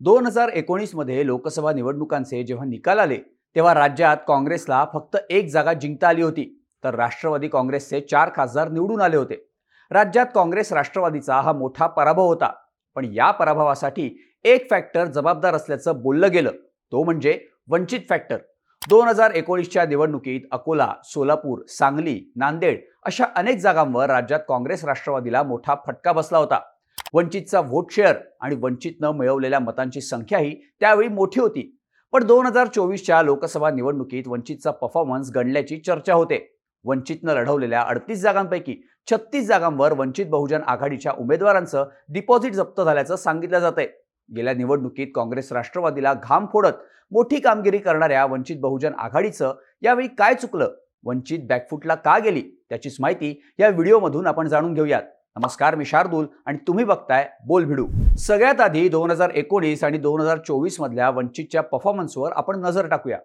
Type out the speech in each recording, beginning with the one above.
दोन हजार एकोणीसमध्ये लोकसभा निवडणुकांचे जेव्हा निकाल आले तेव्हा राज्यात काँग्रेसला फक्त एक जागा जिंकता आली होती. तर राष्ट्रवादी काँग्रेसचे चार खासदार निवडून आले होते. राज्यात काँग्रेस राष्ट्रवादीचा हा मोठा पराभव होता. पण या पराभवासाठी एक फॅक्टर जबाबदार असल्याचं बोललं गेलं. तो म्हणजे वंचित फॅक्टर दोन हजार एकोणीसच्या निवडणुकीत अकोला सोलापूर सांगली नांदेड अशा अनेक जागांवर राज्यात काँग्रेस राष्ट्रवादीला मोठा फटका बसला होता. वंचितचा व्होट शेअर आणि वंचितनं मिळवलेल्या मतांची संख्याही त्यावेळी मोठी होती. पण दोन हजार चोवीसच्या लोकसभा निवडणुकीत वंचितचा परफॉर्मन्स गणल्याची चर्चा होते. वंचितनं लढवलेल्या अडतीस जागांपैकी छत्तीस जागांवर वंचित बहुजन आघाडीच्या उमेदवारांचं डिपॉझिट जप्त झाल्याचं सांगितलं जातंय. गेल्या निवडणुकीत काँग्रेस राष्ट्रवादीला घाम फोडत मोठी कामगिरी करणाऱ्या वंचित बहुजन आघाडीचं यावेळी काय चुकलं? वंचित बॅकफुटला का गेली? त्याचीच माहिती या व्हिडिओमधून आपण जाणून घेऊयात. नमस्कार मी शार्दूल आणि तुम्ही बघताय बोल भिडू. सगळ्यात आधी दोन हजार एकोणीस आणि दोन हजार चोवीस मधल्या वंचितच्या परफॉर्मन्सवर आपण नजर टाकूया.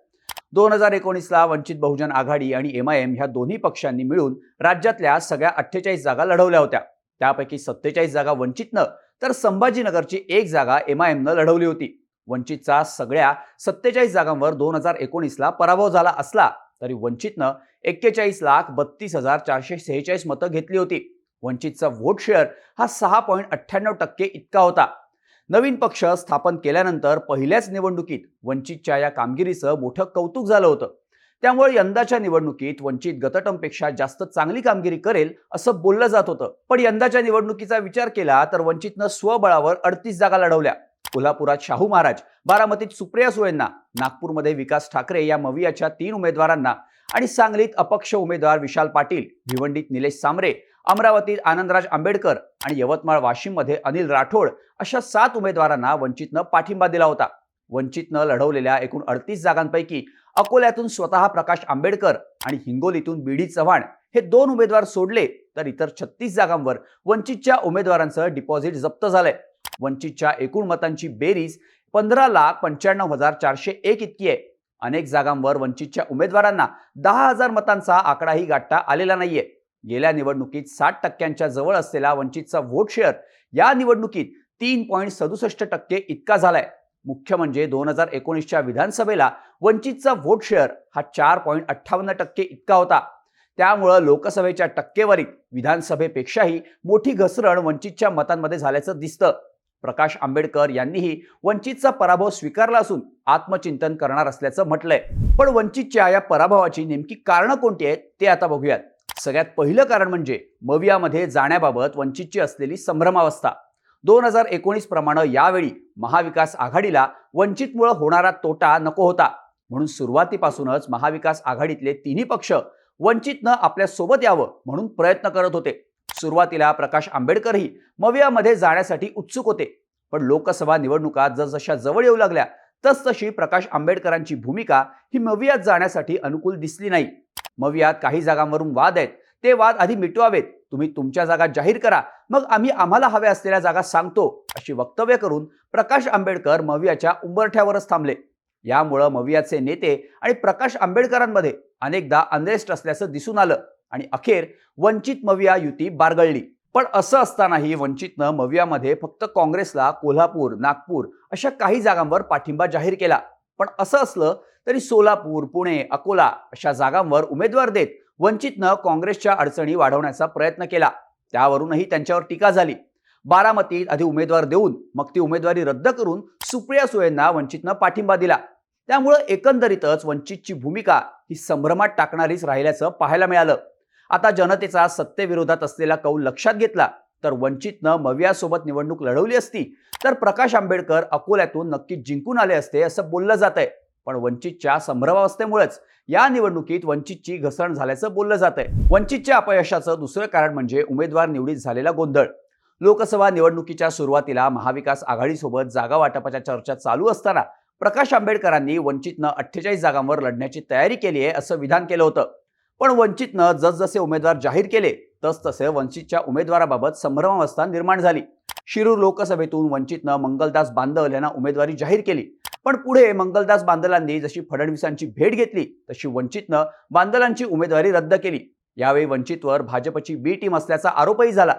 दोन हजार एकोणीसला वंचित बहुजन आघाडी आणि एम आय एम ह्या दोन्ही पक्षांनी मिळून राज्यातल्या सगळ्या अठ्ठेचाळीस जागा लढवल्या होत्या. त्यापैकी सत्तेचाळीस जागा वंचितनं तर संभाजीनगरची एक जागा एम आय एमनं लढवली होती. वंचितचा सगळ्या सत्तेचाळीस जागांवर दोन हजार एकोणीसला पराभव झाला असला तरी वंचितनं एक्केचाळीस लाख बत्तीस हजार चारशे सेहेचाळीस मतं घेतली होती. वंचितचा व्होट शेअर हा सहा पॉईंट अठ्ठ्याण्णव टक्के इतका होता. नवीन पक्ष स्थापन केल्यानंतर पहिल्याच निवडणुकीत वंचितच्या या कामगिरीचं मोठं कौतुक झालं होतं. त्यामुळे यंदाच्या निवडणुकीत वंचित गतटमपेक्षा जास्त चांगली कामगिरी करेल असं बोललं जात होतं. पण यंदाच्या निवडणुकीचा विचार केला तर वंचितनं स्वबळावर अडतीस जागा लढवल्या. कोल्हापुरात शाहू महाराज बारामतीत सुप्रिया सुळेंना नागपूरमध्ये विकास ठाकरे या मवियाच्या तीन उमेदवारांना आणि सांगलीत अपक्ष उमेदवार विशाल पाटील भिवंडीत निलेश सामरे अमरावतीत आनंदराज आंबेडकर आणि यवतमाळ वाशिममध्ये अनिल राठोड अशा सात उमेदवारांना वंचितनं पाठिंबा दिला होता. वंचितनं लढवलेल्या एकूण अडतीस जागांपैकी अकोल्यातून स्वतः प्रकाश आंबेडकर आणि हिंगोलीतून बीडी चव्हाण हे दोन उमेदवार सोडले तर इतर छत्तीस जागांवर वंचितच्या उमेदवारांचं डिपॉझिट जप्त झालंय. वंचितच्या एकूण मतांची बेरीज पंधरा लाख पंच्याण्णव हजार चारशे एक इतकी आहे. अनेक जागांवर वंचितच्या उमेदवारांना दहा हजार मतांचा आकडाही गाठता आलेला नाहीये. गेल्या निवडणुकीत साठ टक्क्यांच्या जवळ असलेला वंचितचा व्होट शेअर या निवडणुकीत तीन पॉईंट सदुसष्ट टक्के इतका झालाय. मुख्य म्हणजे दोन हजार एकोणीसच्या विधानसभेला वंचितचा व्होट शेअर हा चार पॉईंट अठ्ठावन्न टक्के इतका होता. त्यामुळं लोकसभेच्या टक्केवारीत विधानसभेपेक्षाही मोठी घसरण वंचितच्या मतांमध्ये झाल्याचं दिसतं. प्रकाश आंबेडकर यांनीही वंचितचा पराभव स्वीकारला असून आत्मचिंतन करणार असल्याचं म्हटलंय. पण वंचितच्या या पराभवाची नेमकी कारणं कोणती आहेत ते आता बघूयात. सगळ्यात पहिलं कारण म्हणजे मवियामध्ये जाण्याबाबत वंचितची असलेली संभ्रमावस्था. दोन हजार एकोणीस प्रमाणे यावेळी महाविकास आघाडीला वंचितमुळे होणारा तोटा नको होता. म्हणून सुरुवातीपासूनच महाविकास आघाडीतले तिन्ही पक्ष वंचितनं आपल्यासोबत यावं म्हणून प्रयत्न करत होते. सुरुवातीला प्रकाश आंबेडकरही मवियामध्ये जाण्यासाठी उत्सुक होते. पण लोकसभा निवडणुका जसजशा जवळ येऊ लागल्या तसतशी प्रकाश आंबेडकरांची भूमिका ही मवियात जाण्यासाठी अनुकूल दिसली नाही. मवियात काही जागांवरून वाद आहेत. ते वाद आधी मिटवावेत. तुम्ही तुमच्या जागा जाहीर करा. मग आम्ही आम्हाला हव्या असलेल्या जागा सांगतो अशी वक्तव्य करून प्रकाश आंबेडकर मवियाच्या उंबरठ्यावरच थांबले. यामुळं मवियाचे नेते आणि प्रकाश आंबेडकरांमध्ये अनेकदा अनरेस्ट असल्याचं दिसून आलं आणि अखेर वंचित मविया युती बारगळली. पण असं असतानाही वंचितनं मवियामध्ये फक्त काँग्रेसला कोल्हापूर नागपूर अशा काही जागांवर पाठिंबा जाहीर केला. पण असं असलं तरी सोलापूर पुणे अकोला अशा जागांवर उमेदवार देत वंचितनं काँग्रेसच्या अडचणी वाढवण्याचा प्रयत्न केला. त्यावरूनही त्यांच्यावर टीका झाली. बारामतीत आधी उमेदवार देऊन मग ती उमेदवारी रद्द करून सुप्रिया सुळेंना वंचितनं पाठिंबा दिला. त्यामुळं एकंदरीतच वंचितची भूमिका ही संभ्रमात टाकणारीच राहिल्याचं पाहायला मिळालं. आता जनतेचा सत्तेविरोधात असलेला कौल लक्षात घेतला तर वंचितनं मवियासोबत निवडणूक लढवली असती तर प्रकाश आंबेडकर अकोल्यातून नक्कीच जिंकून आले असते असं बोललं जात आहे पण वंचितच्या संभ्रमावस्थेमुळेच या निवडणुकीत वंचितची घसरण झाल्याचं बोललं जात आहे वंचितच्या अपयशाचं दुसरं कारण म्हणजे उमेदवार निवडीत झालेला गोंधळ. लोकसभा निवडणुकीच्या सुरुवातीला महाविकास आघाडीसोबत जागा वाटपाच्या चर्चा चालू असताना प्रकाश आंबेडकरांनी वंचितनं अठ्ठेचाळीस जागांवर लढण्याची तयारी केली आहे असं विधान केलं होतं. पण वंचितनं जसजसे उमेदवार जाहीर केले तसतसे वंचितच्या उमेदवाराबाबत संभ्रमावस्था निर्माण झाली. शिरूर लोकसभेतून वंचितनं मंगलदास बांदल यांना उमेदवारी जाहीर केली. पण पुढे मंगलदास बांदलांनी जशी फडणवीसांची भेट घेतली तशी वंचितनं बांदलांची उमेदवारी रद्द केली. यावेळी वंचितवर भाजपची बी टीम असल्याचा आरोपही झाला.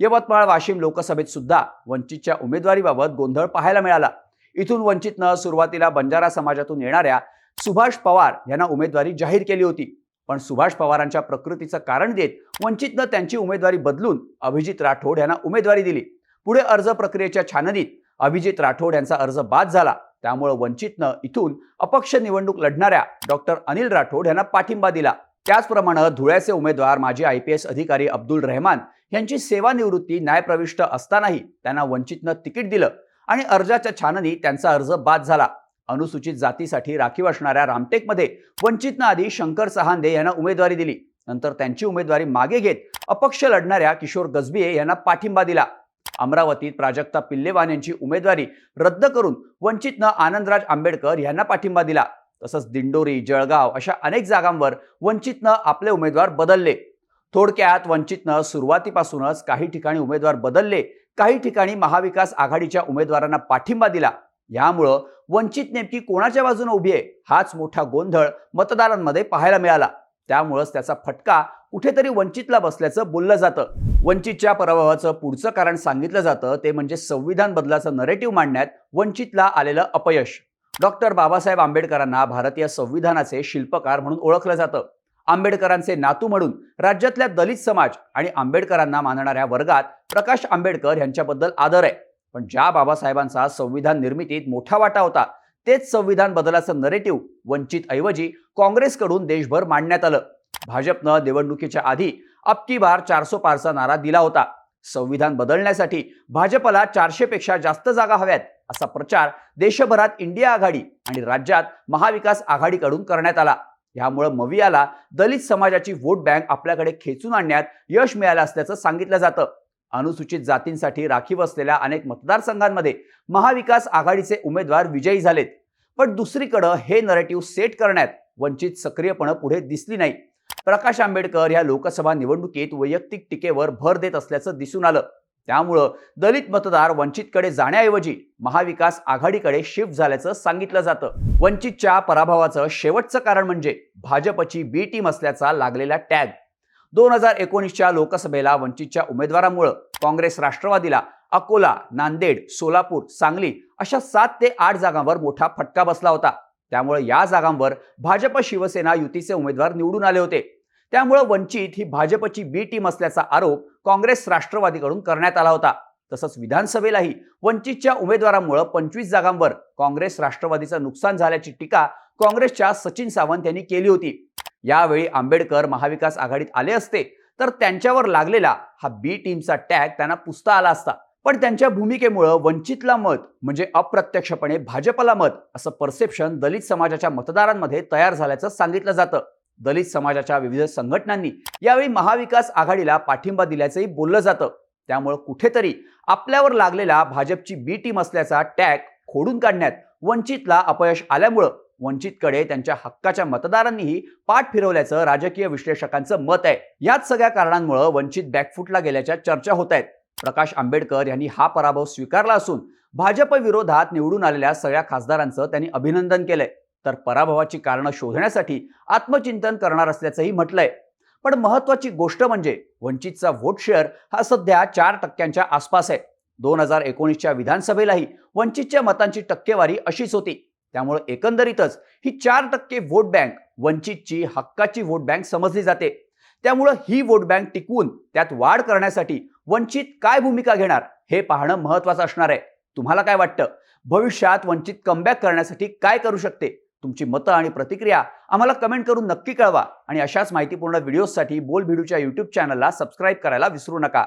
यवतमाळ वाशिम लोकसभेत सुद्धा वंचितच्या उमेदवारीबाबत गोंधळ पाहायला मिळाला. इथून वंचितनं सुरुवातीला बंजारा समाजातून येणाऱ्या सुभाष पवार यांना उमेदवारी जाहीर केली होती. पण सुभाष पवारांच्या प्रकृतीचं कारण देत वंचितनं त्यांची उमेदवारी बदलून अभिजित राठोड यांना उमेदवारी दिली. पुढे अर्ज प्रक्रियेच्या छाननीत अभिजित राठोड यांचा अर्ज बाद झाला. त्यामुळे वंचितनं इथून अपक्ष निवडणूक लढणाऱ्या डॉक्टर अनिल राठोड यांना पाठिंबा दिला. त्याचप्रमाणे धुळ्याचे उमेदवार माजी आय पी एस अधिकारी अब्दुल रहमान यांची सेवानिवृत्ती न्यायप्रविष्ट असतानाही त्यांना वंचितनं तिकीट दिलं आणि अर्जाच्या छाननी त्यांचा अर्ज बाद झाला. अनुसूचित जातीसाठी राखीव असणाऱ्या रामटेकमध्ये वंचितनं आधी शंकर सहांदे यांना उमेदवारी दिली. नंतर त्यांची उमेदवारी मागे घेत अपक्ष लढणाऱ्या किशोर गजबिये यांना पाठिंबा दिला. अमरावतीत प्राजक्ता पिल्लेवान यांची उमेदवारी रद्द करून वंचितनं आनंदराज आंबेडकर यांना पाठिंबा दिला. तसंच दिंडोरी जळगाव अशा अनेक जागांवर वंचितनं आपले उमेदवार बदलले. थोडक्यात वंचितनं सुरुवातीपासूनच काही ठिकाणी उमेदवार बदलले काही ठिकाणी महाविकास आघाडीच्या उमेदवारांना पाठिंबा दिला. यामुळं वंचित नेमकी कोणाच्या बाजूने उभी आहे? हाच मोठा गोंधळ मतदारांमध्ये पाहायला मिळाला. त्यामुळंच त्याचा फटका कुठेतरी वंचितला बसल्याचं बोललं जातं. वंचितच्या पराभवाचं पुढचं कारण सांगितलं जातं ते म्हणजे संविधान बदलाचं नरेटिव्ह मांडण्यात वंचितला आलेलं अपयश. डॉक्टर बाबासाहेब आंबेडकरांना भारतीय संविधानाचे शिल्पकार म्हणून ओळखलं जातं. आंबेडकरांचे नातू म्हणून राज्यातल्या दलित समाज आणि आंबेडकरांना मानणाऱ्या वर्गात प्रकाश आंबेडकर यांच्याबद्दल आदर आहे. पण ज्या बाबासाहेबांचा संविधान निर्मितीत मोठा वाटा होता तेच संविधान बदलाचं नरेटिव्ह वंचित ऐवजी काँग्रेसकडून देशभर मांडण्यात आलं. भाजपनं निवडणुकीच्या आधी अबकी बार चारसो पारचा नारा दिला होता. संविधान बदलण्यासाठी भाजपला चारशे पेक्षा जास्त जागा हव्यात असा प्रचार देशभरात इंडिया आघाडी आणि राज्यात महाविकास आघाडीकडून करण्यात आला. यामुळे मवियाला दलित समाजाची वोट बँक आपल्याकडे खेचून आणण्यात यश मिळालं असल्याचं सांगितलं जातं. अनुसूचित जातींसाठी राखीव असलेल्या अनेक मतदारसंघांमध्ये महाविकास आघाडीचे उमेदवार विजयी झालेत. पण दुसरीकडं हे नरेटिव्ह सेट करण्यात वंचित सक्रियपणे पुढे दिसली नाही. प्रकाश आंबेडकर या लोकसभा निवडणुकीत वैयक्तिक टीकेवर भर देत असल्याचं दिसून आलं. त्यामुळं दलित मतदार वंचितकडे जाण्याऐवजी महाविकास आघाडीकडे शिफ्ट झाल्याचं सांगितलं जातं. वंचितच्या पराभवाचं शेवटचं कारण म्हणजे भाजपची बी टीम असल्याचा लागलेला टॅग. दोन हजार एकोणीसच्या लोकसभेला वंचितच्या उमेदवारामुळं काँग्रेस राष्ट्रवादीला अकोला नांदेड सोलापूर सांगली अशा सात ते आठ जागांवर मोठा फटका बसला होता. त्यामुळे या जागांवर भाजप शिवसेना युतीचे उमेदवार निवडून आले होते. त्यामुळे वंचित ही भाजपची बी टीम असल्याचा आरोप काँग्रेस राष्ट्रवादीकडून करण्यात आला होता. तसंच विधानसभेलाही वंचितच्या उमेदवारामुळे पंचवीस जागांवर काँग्रेस राष्ट्रवादीचं नुकसान झाल्याची टीका काँग्रेसच्या सचिन सावंत यांनी केली होती. यावेळी आंबेडकर महाविकास आघाडीत आले असते तर त्यांच्यावर लागलेला हा बी टीमचा टॅग त्यांना पुसता आला असता. पण त्यांच्या भूमिकेमुळं वंचितला मत म्हणजे अप्रत्यक्षपणे भाजपला मत असं परसेप्शन दलित समाजाच्या मतदारांमध्ये तयार झाल्याचं सांगितलं जातं. दलित समाजाच्या विविध संघटनांनी यावेळी महाविकास आघाडीला पाठिंबा दिल्याचंही बोललं जातं. त्यामुळं कुठेतरी आपल्यावर लागलेला भाजपची बी टीम असल्याचा टॅग खोडून काढण्यात वंचितला अपयश आल्यामुळं वंचितकडे त्यांच्या हक्काच्या मतदारांनीही पाठ फिरवल्याचं राजकीय विश्लेषकांचं मत आहे. याच सगळ्या कारणांमुळे वंचित बॅकफुटला गेल्याच्या चर्चा होत आहेत. प्रकाश आंबेडकर यांनी हा पराभव स्वीकारला असून भाजप विरोधात निवडून आलेल्या सगळ्या खासदारांचं त्यांनी अभिनंदन केलंय. तर पराभवाची कारणं शोधण्यासाठी आत्मचिंतन करणार असल्याचंही म्हटलंय. पण महत्वाची गोष्ट म्हणजे वंचितचा व्होट शेअर हा सध्या चार टक्क्यांच्या आसपास आहे. दोन हजार एकोणीसच्या विधानसभेलाही वंचितच्या मतांची टक्केवारी अशीच होती. त्यामुळे एकंदरीतच ही चार टक्के वोट बँक वंचितची हक्काची वोट बँक समजली जाते. त्यामुळं ही वोट बँक टिकवून त्यात वाढ करण्यासाठी वंचित काय भूमिका घेणार हे पाहणं महत्वाचं असणार आहे. तुम्हाला काय वाटतं? भविष्यात वंचित कमबॅक करण्यासाठी काय करू शकते? तुमची मतं आणि प्रतिक्रिया आम्हाला कमेंट करून नक्की कळवा. आणि अशाच माहितीपूर्ण व्हिडिओजसाठी बोल भिडूच्या यूट्यूब चॅनलला सबस्क्राईब करायला विसरू नका.